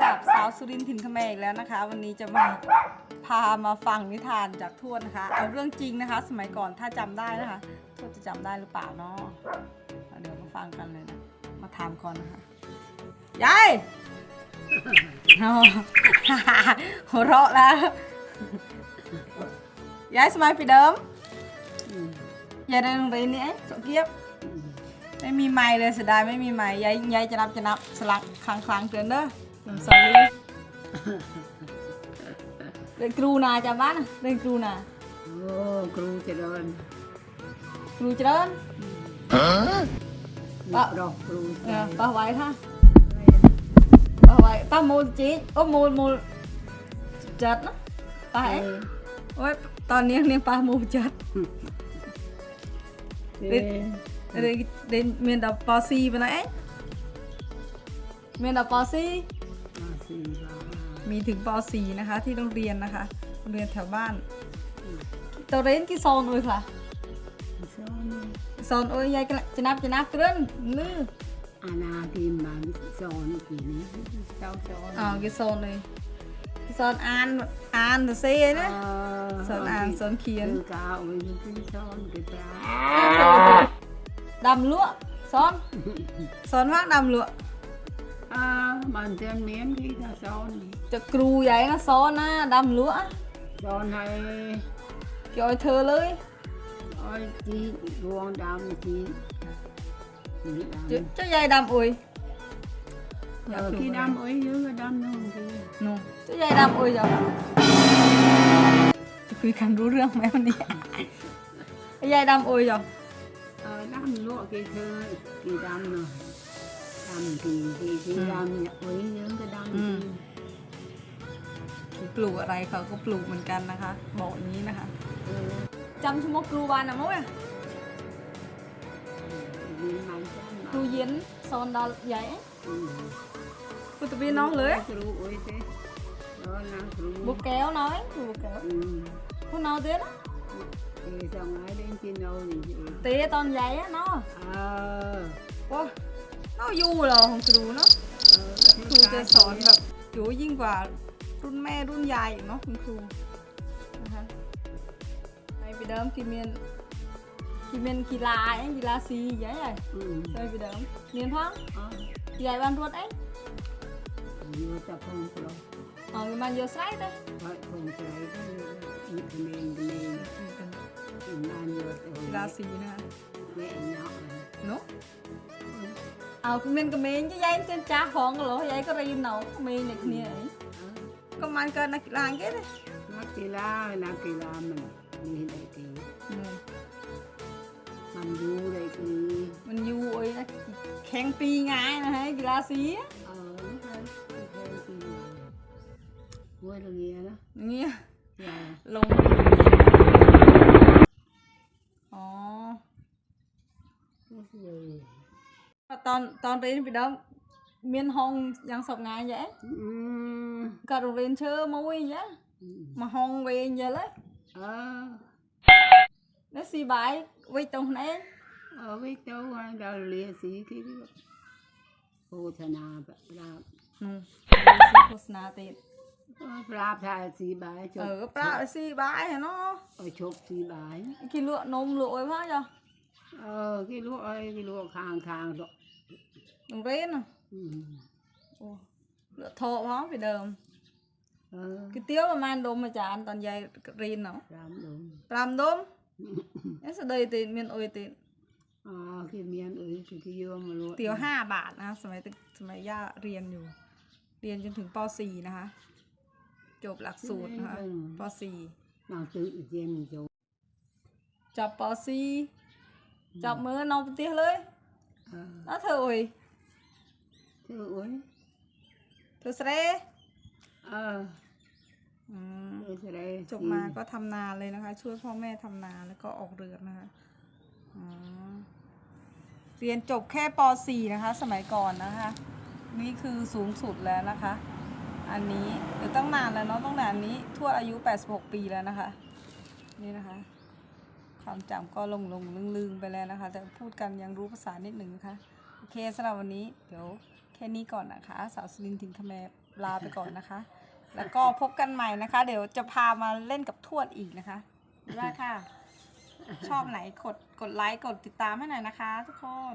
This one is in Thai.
กับสาวสุรินทร์ถิ่นเขมรอีกแล้วนะคะ วันนี้จะมาพามาฟังนิทานจากทวดนะคะ เอาเรื่องจริงนะคะ สมัยก่อนถ้าจำได้นะคะทวดจะจำได้หรือเปล่าเนาะเอเดี๋ยวมาฟังกันเลยนะ มาถามก่อนนะคะยายอ๋อหัวเราะแล้วยายสมัยปีเดิมยายได้โรงเรียนนี่เอ๊ะสเกียบไม่มีไม้เลยเสียดายไม่มีไม้ยายยายจะนับจะนับสลักคลังคลังเตือนเด้อ सॉरी रे क्रू ना ចាំបានរឿងគ្រូណាអូគ្រូច្រើនគ្រូច្រើនហ៎បោះរស់គ្រូបោះវាយថាបោះវាយបោះមូលជីអូមូលមូលចិត្តណាប៉ះអីអូយតនាងនាងប៉ះមូលចិត្តរេរេមានដល់ប៉ាស៊ីបណ្ណៃអីមានដល់ប៉ាស៊ី มจัดเออเรียนเรียนเมียนดับปอซีไปไหนเอ๊ะเมียนดับปอซีมาสี่บาทมีถึงป .4 นะคะ ที่โรงเรียนนะคะโรงเรียนแถวบ้านตัวเรียนกี่โซนเอ้ยค่ะซ้อนโซนเอ้ยยายก็จะนับจะนับเกินลืออาณาทีมมาซ้อนกี่นี้เจ้าซ้อนอ๋อกี่โซนเลยกี่โซนอ่านอ่านตัวเซ่นะโซนอ่านโซนเขียนคือกาวมันเป็นซ้อนกี่ปลาดำลวกโซนโซนว่างดำลวกอ่ามันจะเมียนที่จะซ้อนจะครูใหญ่นะโซนนะดำลวก ซ้อนให้จอยเธอเลยอ้อยจีรวงดำจีนี่ดำเจ้าเจ้ายายดำเอ้ยเออที่ดำเอ้ยเยอะก็ดำนู่นทีนู่นเจ้ายายดำเอ้ยจ้ะจะคุยกันรู้เรื่องไหมวันนี้ยายดำเอ้ยจ้ะเออดำลวกกี่เธอกี่ดำเนาะ ดำกี่กี่ที่ดำเนี่ยเอ้ยเยอะก็ดำทีปลูกอะไรเขาก็ปลูกเหมือนกันนะคะ บอกอย่างนี้นะคะเออจำชั่วโมงครูวานนะมั้ยมีมันจ้างครูเย็นสอนดาวใหญ่อืมครูตะบีน้องเลยครูโอ้ยเต้ đó là c รูบุกแก้วน้อยครูบุกแก้ว ừ ครูน้องเต้นะ thì xong ai đến trên đâu thì chị เต้ตอนใหญ่อะเนาะ ờ โอ้น้ องอยู่เหรอของครูเนาะ ờ ครูจะสอนแบบอยู่ยิ่งกว่ารุ่นแม่รุ่นยายอีกเนาะคุณครูนะคะไปไปเดิมกีเมียนกีเมียนกีฬาไอ้กีฬาสีใหญ่ใหญ่ ừ ไปไปเดิมเรียนพัง ờ ใหญ่บ้านรวดไอ้ vừa tập không rồi อ๋อมันเยอะไซส์เต้ phải không chạy cái mình mình mình ăn được กีฬาสีนะคะ nhẹ nhõm เนาะ เอาเมนกับเมนจะย้ายเจนจ้าของกันเหรอย้ายก็เรียนเนาะเมนเนี่ยเนี่ยไอ้ ờ ก็มันเกินนักกีฬาเงี้ยเลยนักกีฬานักกีฬามันมีได้กี่มันอยู่ได้กี่มันอยู่ไอ้นะแข่งปีง่ายนะฮะกีฬาสีอะ ờ đúng rồi ok thì vui là nghe đó อย่างเงี้ย dạ ลงอ๋อ cái gì ตอนตอนเรียนไปเดิมเมียนห้องยังสอบงานvậy Ừm, ก็โรงเรียนเชื่อมาวิ่งvậy ừm. มาห้องเวียนvậy เลย ờ แล้วสีบายวิ่งตรงไหน ở với cháu ai đâu lìa xí cái ô thà nà là นู่นสีโฆษณาติด là thà xí bái เอ chụp อก็ปลาสีบายเนาะ ở chụp xí bái กินลวกนมลวกไว้พ่อจ้ะ ờ cái lúa ơi cái lúa khang khang rồi โรงเรียนอ่ะ Ừm. โอ้เหลือโทรพ่อไปเดิม ờ ก๋วยเตี๋ยวประมาณดมอาจารย์ตอนยายเรียนเนาะ làm đúng ปรามดมเอสเดยติดเมียนโอยติด ờ cái miếng ấy thì cái vô mà lúa เตี๋ยวห้าบาทนะคะสมัยตึกสมัยย่าเรียนอยู่ เรียนจนถึงป .4 นะคะ จบหลักสูตรนะคะป mà tự nhiên chỗ .4 จับป .4 จับมือน้องไปเตี้ยเลย ờ แล้วเธอโอ้ย thế ơi เธอเสเร ờ อืม thế sẽ đây จบมาก็ทำนาเลยนะคะ ช่วยพ่อแม่ทำนาแล้วก็ออกเรือนะคะอ๋อเรียนจบแค่ป .4 นะคะ สมัยก่อนนะคะ นี่คือสูงสุดแล้วนะคะ อันนี้เดี๋ยวตั้งนานแล้วเนาะตั้งแต่อันนี้ทั่วอายุ 86 ปีแล้วนะคะ นี่นะคะ ความจำก็ลงลงลืมลืมๆไปแล้วนะคะ แต่พูดกันยังรู้ภาษานิดหนึ่งนะคะโอเคสำหรับวันนี้เดี๋ยวแค่นี้ก่อนนะคะ สาวสลินทินคแมลาไปก่อนนะคะ แล้วก็พบกันใหม่นะคะ เดี๋ยวจะพามาเล่นกับทวดอีกนะคะบ๊ายบายค่ะ ชอบไหนกดกดไลค์กดติดตามให้หน่อยนะคะ ทุกคน